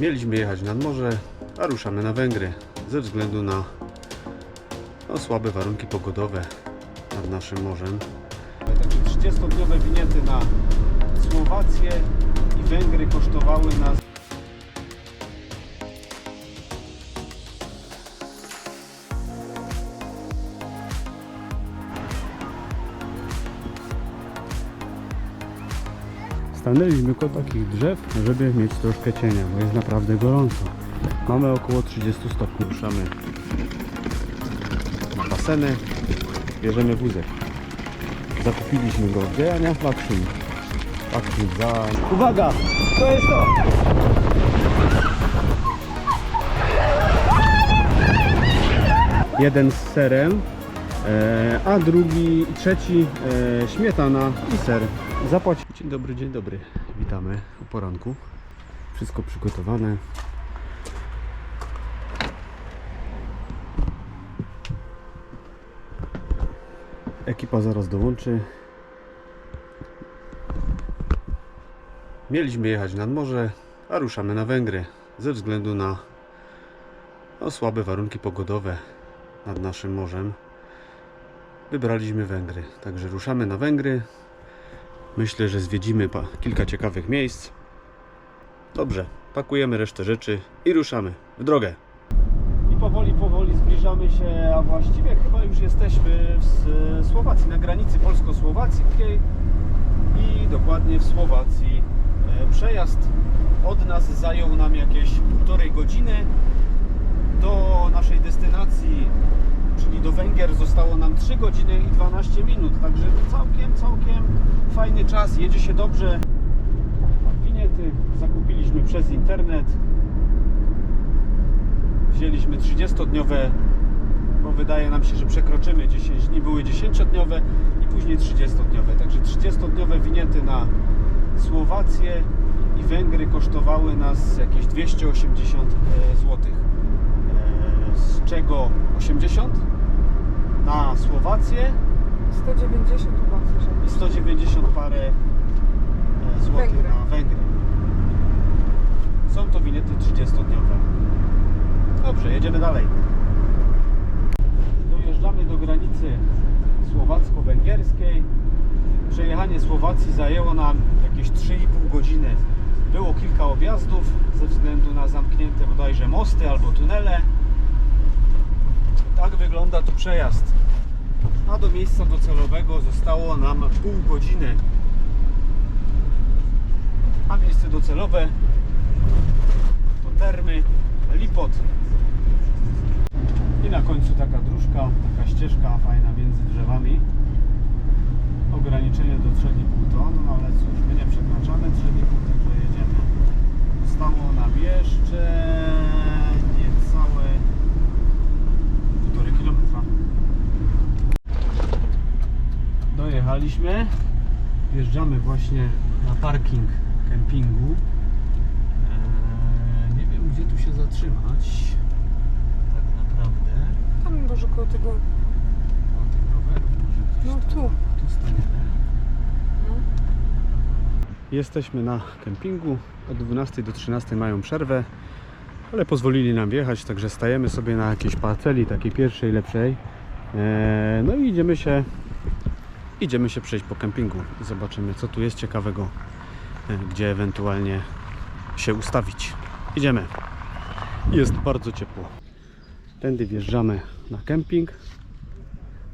Mieliśmy jechać nad morze, a ruszamy na Węgry ze względu na no, słabe warunki pogodowe nad naszym morzem. Także 30-dniowe winiety na Słowację i Węgry kosztowały nas Stanęliśmy koło takich drzew, żeby mieć troszkę cienia, bo jest naprawdę gorąco. Mamy około 30 stopni. Ruszamy na baseny, bierzemy wózek. Zakupiliśmy go gdzie, Ania? W Akrzyni. Akrzyni za... Uwaga! To jest to! Jeden z serem, e, a drugi, trzeci e, śmietana i ser. Zapłać. Dzień dobry, dzień dobry. Witamy o poranku. Wszystko przygotowane. Ekipa zaraz dołączy. Mieliśmy jechać nad morze, a ruszamy na Węgry ze względu na no, słabe warunki pogodowe nad naszym morzem. Wybraliśmy Węgry, także ruszamy na Węgry. Myślę, że zwiedzimy kilka ciekawych miejsc. Dobrze, pakujemy resztę rzeczy i ruszamy w drogę. I powoli, powoli zbliżamy się, a właściwie chyba już jesteśmy w Słowacji, na granicy polsko-słowackiej i dokładnie w Słowacji. E, Przejazd od nas zajął nam jakieś półtorej godziny. Do naszej destynacji, czyli do Węgier, zostało nam 3 godziny i 12 minut. Także całkiem, całkiem fajny czas. Jedzie się dobrze. Winiety zakupiliśmy przez internet. Wzięliśmy 30-dniowe, bo wydaje nam się, że przekroczymy 10 dni. Były 10-dniowe i później 30-dniowe. Także 30-dniowe winiety na Słowację i Węgry kosztowały nas jakieś 280 zł. Z czego 80 na Słowację 190 chyba słyszałem. i 190 parę e, złotych Węgry. na Węgry. Są to winety 30-dniowe. Dobrze, jedziemy dalej. Dojeżdżamy do granicy słowacko-węgierskiej. Przejechanie Słowacji zajęło nam jakieś 3,5 godziny. Było kilka objazdów ze względu na zamknięte bodajże mosty albo tunele. Tak wygląda tu przejazd. A do miejsca docelowego zostało nam pół godziny. A miejsce docelowe to termy Lipot. I na końcu taka dróżka, taka ścieżka fajna między drzewami. Ograniczenie do 3,5 ton, no ale cóż, my nie przekraczamy 3,5, także jedziemy. Zostało nam jeszcze niecałe 1,5 kilometra. Dojechaliśmy. Wjeżdżamy właśnie na parking kempingu. Eee, nie wiem gdzie tu się zatrzymać. Tak naprawdę. Tam może koło tego. O tych rowerów może gdzieś No tam. tu. Tu staniemy. No. Jesteśmy na kempingu. Od 12 do 13 mają przerwę, ale pozwolili nam wjechać, także stajemy sobie na jakiejś parceli, takiej pierwszej, lepszej. Eee, no i idziemy się, idziemy się przejść po kempingu zobaczymy, co tu jest ciekawego, e, gdzie ewentualnie się ustawić. Idziemy. Jest bardzo ciepło. Tędy wjeżdżamy na kemping.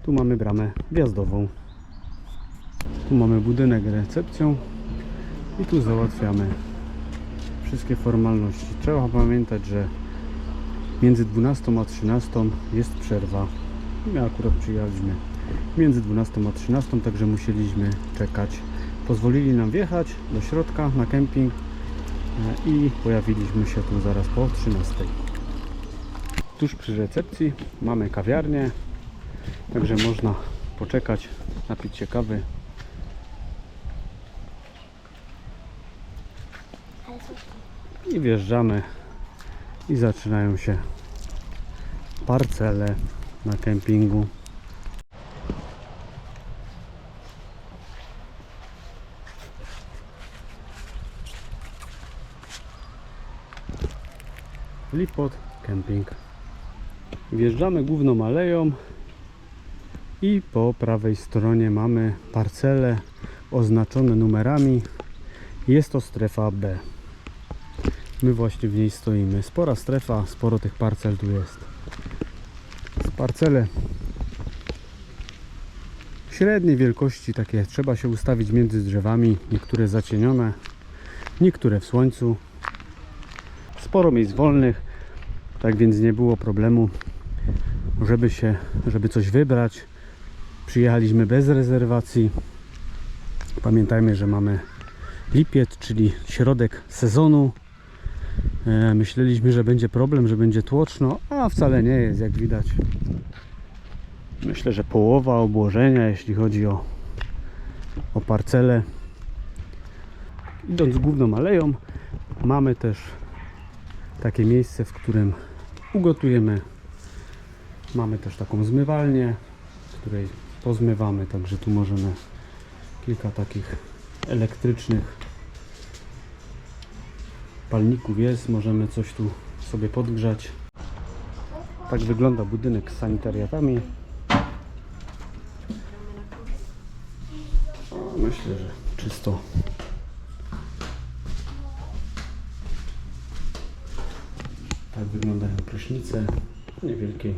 Tu mamy bramę wjazdową. Tu mamy budynek recepcją i tu załatwiamy wszystkie formalności. Trzeba pamiętać, że między 12 a 13 jest przerwa. My akurat przyjechaliśmy między 12 a 13, także musieliśmy czekać. Pozwolili nam wjechać do środka na kemping e, i pojawiliśmy się tu zaraz po 13. Tuż przy recepcji mamy kawiarnię, także można poczekać, napić się kawy. I wjeżdżamy i zaczynają się parcele na kempingu. Lipot Camping. Wjeżdżamy główną aleją i po prawej stronie mamy parcele oznaczone numerami. Jest to strefa B. My właśnie w niej stoimy. Spora strefa, sporo tych parcel tu jest. Parcele średniej wielkości, takie trzeba się ustawić między drzewami. Niektóre zacienione, niektóre w słońcu. Sporo miejsc wolnych, tak więc nie było problemu, żeby się, żeby coś wybrać. Przyjechaliśmy bez rezerwacji. Pamiętajmy, że mamy lipiec, czyli środek sezonu. E, Myśleliśmy, że będzie problem, że będzie tłoczno, a wcale nie jest, jak widać. Myślę, że połowa obłożenia, jeśli chodzi o, o parcelę. Idąc główną aleją, mamy też takie miejsce, w którym ugotujemy. Mamy też taką zmywalnię, w której pozmywamy, także tu możemy kilka takich elektrycznych palników jest, możemy coś tu sobie podgrzać. Tak wygląda budynek z sanitariatami. Myślę, że czysto. Wyglądają prysznice niewielkiej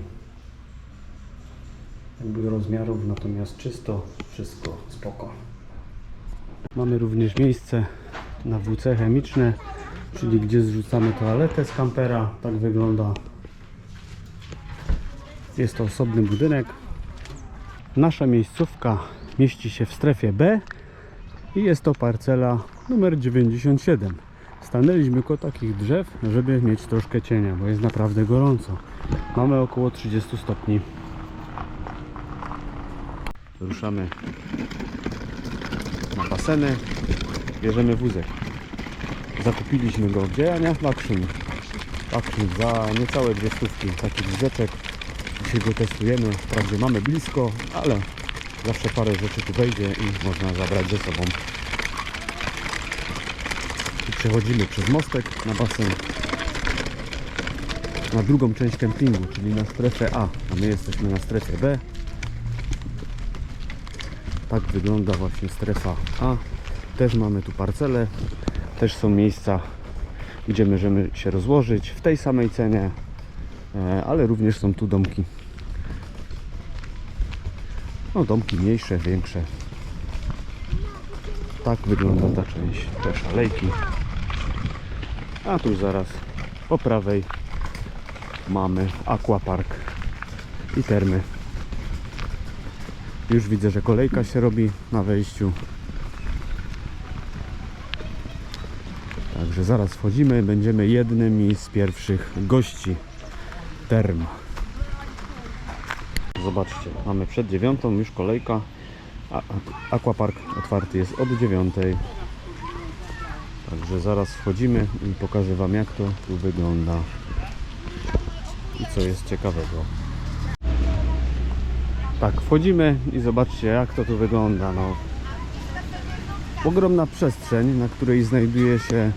jakby rozmiarów, natomiast czysto, wszystko spoko. Mamy również miejsce na WC chemiczne, czyli gdzie zrzucamy toaletę z kampera. Tak wygląda. Jest to osobny budynek. Nasza miejscówka mieści się w strefie B i jest to parcela numer 97. Stanęliśmy koło takich drzew, żeby mieć troszkę cienia, bo jest naprawdę gorąco. Mamy około 30 stopni. Ruszamy na baseny, bierzemy wózek. Zakupiliśmy go gdzie, Ania? W Action. Action za niecałe dwie stówki. Taki wózeczek. Dzisiaj go testujemy. Wprawdzie mamy blisko, ale zawsze parę rzeczy tu wejdzie i można zabrać ze sobą. Przechodzimy przez mostek na basen na drugą część kempingu, czyli na strefę A, a my jesteśmy na strefie B. Tak wygląda właśnie strefa A. Też mamy tu parcele, też są miejsca, gdzie możemy się rozłożyć w tej samej cenie, e, ale również są tu domki. No, domki mniejsze, większe. Tak wygląda ta część, też alejki. A tu zaraz po prawej mamy aquapark i termy. Już widzę, że kolejka się robi na wejściu. Także zaraz wchodzimy, będziemy jednymi z pierwszych gości term. Zobaczcie, mamy przed dziewiątą już kolejka. Aquapark otwarty jest od dziewiątej. Także zaraz wchodzimy i pokażę Wam jak to tu wygląda i co jest ciekawego. Tak, wchodzimy i zobaczcie jak to tu wygląda. No. Ogromna przestrzeń, na której znajduje się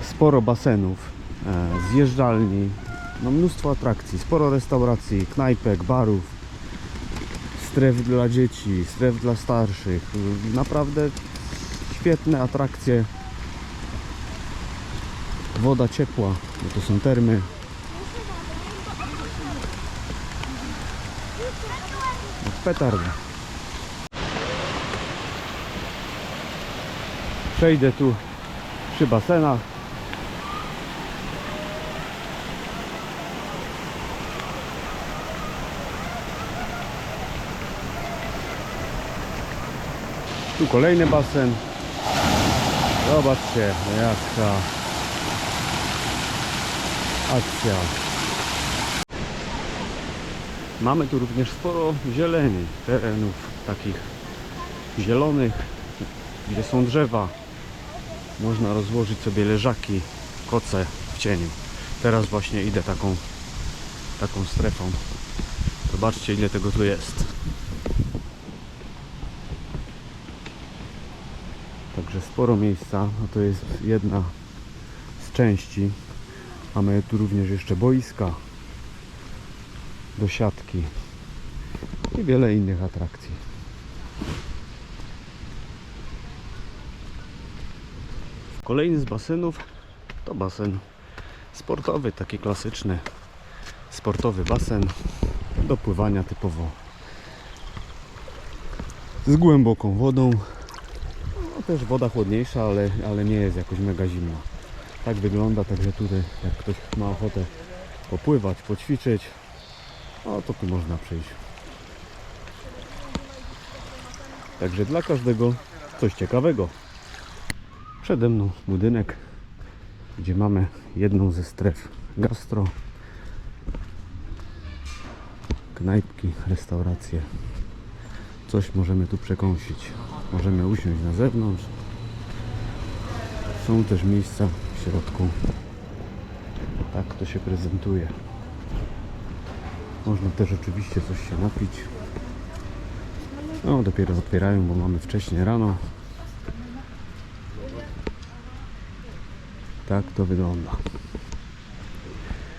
sporo basenów, e, zjeżdżalni, no mnóstwo atrakcji, sporo restauracji, knajpek, barów, stref dla dzieci, stref dla starszych. Naprawdę świetne atrakcje. Woda ciepła, bo to są termy. Petardy. Przejdę tu przy basenach. Tu kolejny basen. Zobaczcie, jaka akcja. Mamy tu również sporo zieleni, terenów takich zielonych, gdzie są drzewa. Można rozłożyć sobie leżaki, koce w cieniu. Teraz właśnie idę taką, taką strefą. Zobaczcie ile tego tu jest. Także sporo miejsca, a to jest jedna z części. Mamy tu również jeszcze boiska do siatki i wiele innych atrakcji. Kolejny z basenów to basen sportowy, taki klasyczny sportowy basen do pływania typowo z głęboką wodą. No, też woda chłodniejsza, ale, ale nie jest jakoś mega zimna. Tak wygląda, także tutaj jak ktoś ma ochotę popływać, poćwiczyć, no to tu można przyjść. Także dla każdego coś ciekawego. Przede mną budynek, gdzie mamy jedną ze stref gastro, knajpki, restauracje. Coś możemy tu przekąsić. Możemy usiąść na zewnątrz. Są też miejsca w środku. Tak to się prezentuje. Można też oczywiście coś się napić. No, dopiero otwierają, bo mamy wcześnie rano. Tak to wygląda.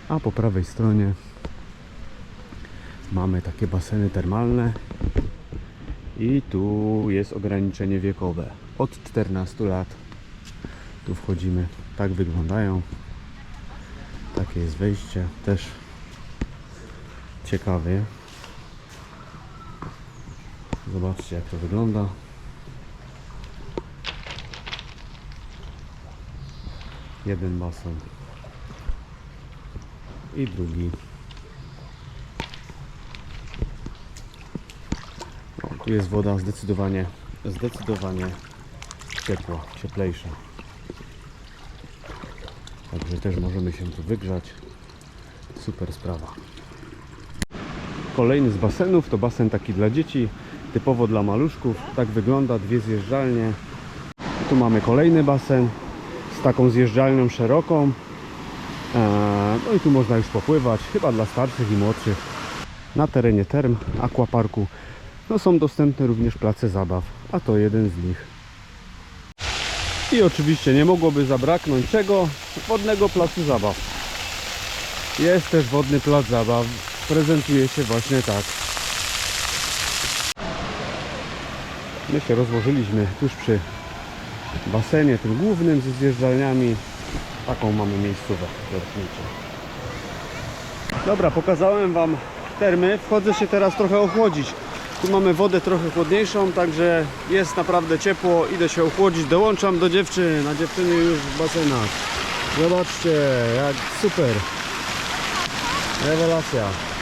A po prawej stronie mamy takie baseny termalne i tu jest ograniczenie wiekowe. Od 14 lat tu wchodzimy. Tak wyglądają. Takie jest wejście. Też ciekawie. Zobaczcie jak to wygląda. Jeden basen. I drugi tu jest woda zdecydowanie, zdecydowanie ciepła, cieplejsza. Także też możemy się tu wygrzać. Super sprawa. Kolejny z basenów to basen taki dla dzieci, typowo dla maluszków. Tak wygląda, dwie zjeżdżalnie. Tu mamy kolejny basen z taką zjeżdżalnią szeroką. Eee, No i tu można już popływać, chyba dla starszych i młodszych. Na terenie term aquaparku no są dostępne również place zabaw, a to jeden z nich. I oczywiście nie mogłoby zabraknąć czego? Wodnego placu zabaw. Jest też wodny plac zabaw. Prezentuje się właśnie tak. My się rozłożyliśmy tuż przy basenie, tym głównym ze zjeżdżalniami. Taką mamy miejscówę lotniczą. Dobra, pokazałem Wam termy. Wchodzę się teraz trochę ochłodzić. Tu mamy wodę trochę chłodniejszą, także jest naprawdę ciepło. Idę się ochłodzić, dołączam do dziewczyn, a dziewczyny już w basenach. Zobaczcie, jak super. Rewelacja.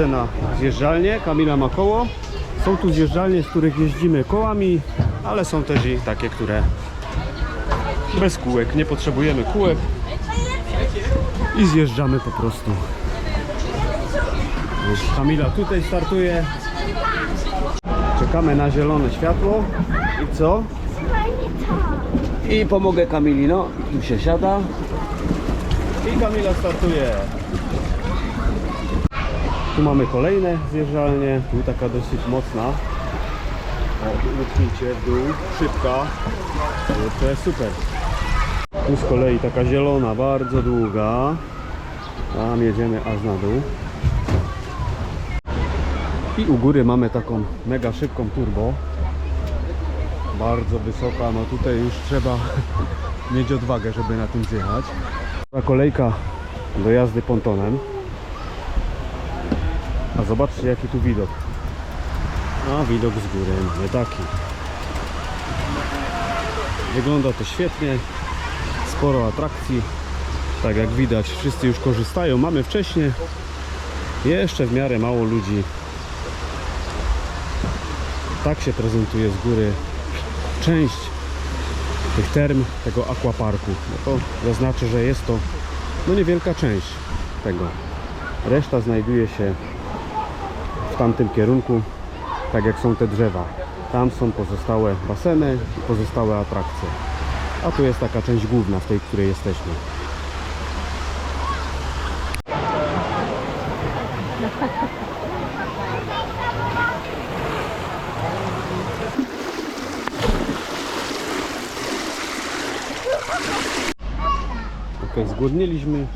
Wchodzę na zjeżdżalnię, Kamila ma koło. Są tu zjeżdżalnie, z których jeździmy kołami, ale są też i takie, które bez kółek. Nie potrzebujemy kółek i zjeżdżamy po prostu. Kamila tutaj startuje. Czekamy na zielone światło. I co? I pomogę Kamili, no. Tu się siada. I Kamila startuje. Tu mamy kolejne zjeżdżalnie, tu taka dosyć mocna. O, Wypchnięcie w dół, szybka. To jest super. Tu z kolei taka zielona, bardzo długa. Tam jedziemy aż na dół. I u góry mamy taką mega szybką turbo. Bardzo wysoka, no tutaj już trzeba mieć odwagę, żeby na tym zjechać. Ta kolejka do jazdy pontonem. A zobaczcie jaki tu widok. A widok z góry mamy taki. Wygląda to świetnie. Sporo atrakcji. Tak jak widać wszyscy już korzystają. Mamy wcześniej. Jeszcze w miarę mało ludzi. Tak się prezentuje z góry część tych term, tego aquaparku. No to zaznaczę, że jest to no niewielka część tego. Reszta znajduje się tamtym kierunku, tak jak są te drzewa. Tam są pozostałe baseny i pozostałe atrakcje. A tu jest taka część główna, w tej, której jesteśmy. Ok, zgłodniliśmy.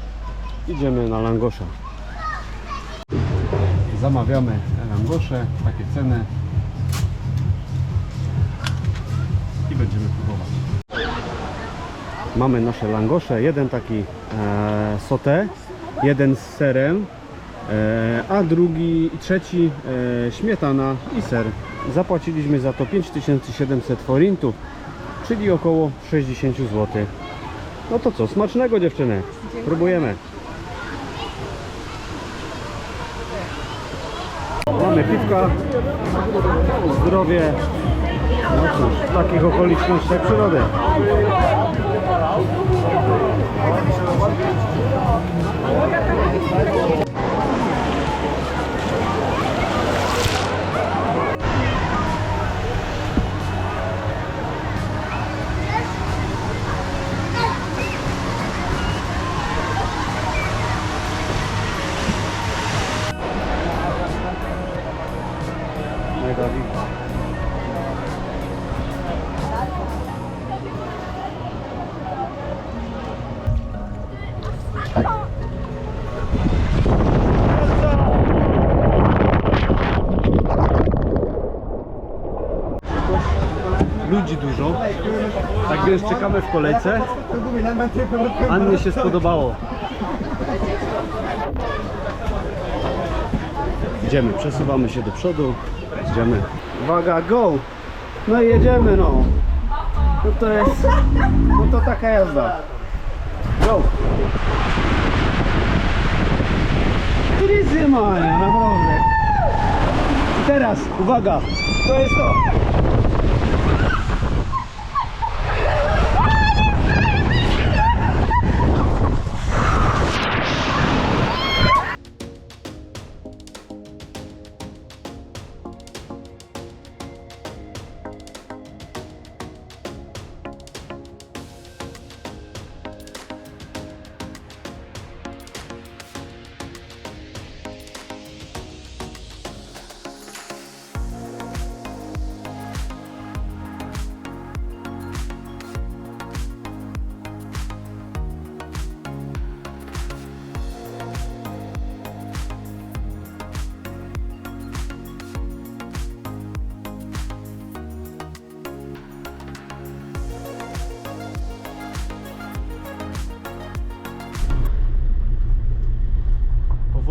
Idziemy na langosza. Zamawiamy langosze, takie ceny. I będziemy próbować. Mamy nasze langosze. Jeden taki e, jeden z serem, e, a drugi, trzeci e, śmietana i ser. Zapłaciliśmy za to 5700 forintów, czyli około 60 zł. No to co, smacznego dziewczyny. Próbujemy. Mamy piwka, zdrowie. No cóż, w takich okolicznościach przyrody. Mega Ludzi dużo, tak więc czekamy w kolejce. Annie się spodobało. Idziemy, przesuwamy się do przodu. Idziemy. Uwaga, go! No i jedziemy, no. No to jest... No to taka jazda. Go! Easy, Mania, naprawdę. I teraz, uwaga, to jest to.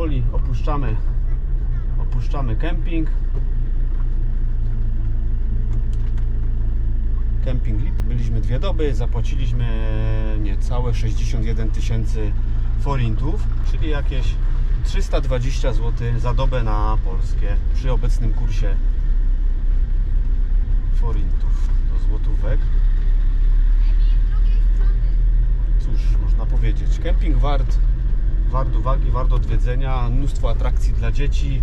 Powoli opuszczamy opuszczamy kemping. Kemping Lip. Byliśmy dwie doby zapłaciliśmy niecałe 61 tysięcy forintów czyli jakieś 320 zł za dobę na polskie przy obecnym kursie forintów do złotówek. Cóż można powiedzieć kemping wart wart uwagi, wart odwiedzenia, mnóstwo atrakcji dla dzieci.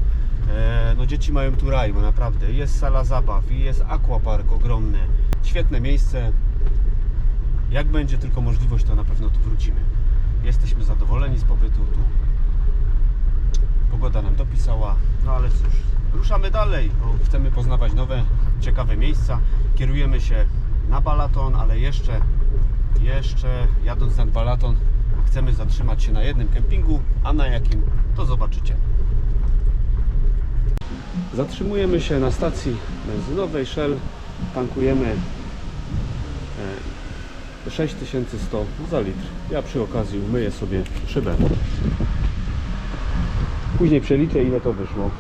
E, no dzieci mają tu raj, bo naprawdę jest sala zabaw i jest aquapark ogromny. Świetne miejsce. Jak będzie tylko możliwość, to na pewno tu wrócimy. Jesteśmy zadowoleni z pobytu tu. Pogoda nam dopisała, no ale cóż, ruszamy dalej, bo chcemy poznawać nowe, ciekawe miejsca. Kierujemy się na Balaton, ale jeszcze, jeszcze jadąc nad Balaton, chcemy zatrzymać się na jednym kempingu, a na jakim to zobaczycie. Zatrzymujemy się na stacji benzynowej Shell, tankujemy e, 6100 za litr. Ja przy okazji umyję sobie szybę. Później przeliczę ile to wyszło.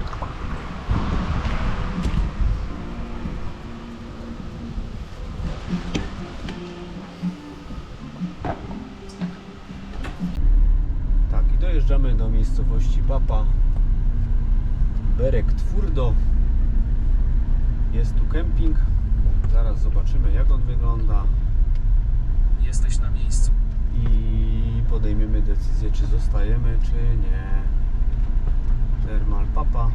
Miejscowości Papa Berek Twórdo. Jest tu kemping. Zaraz zobaczymy jak on wygląda Jesteś na miejscu. i podejmiemy decyzję czy zostajemy czy nie. Thermal Papa.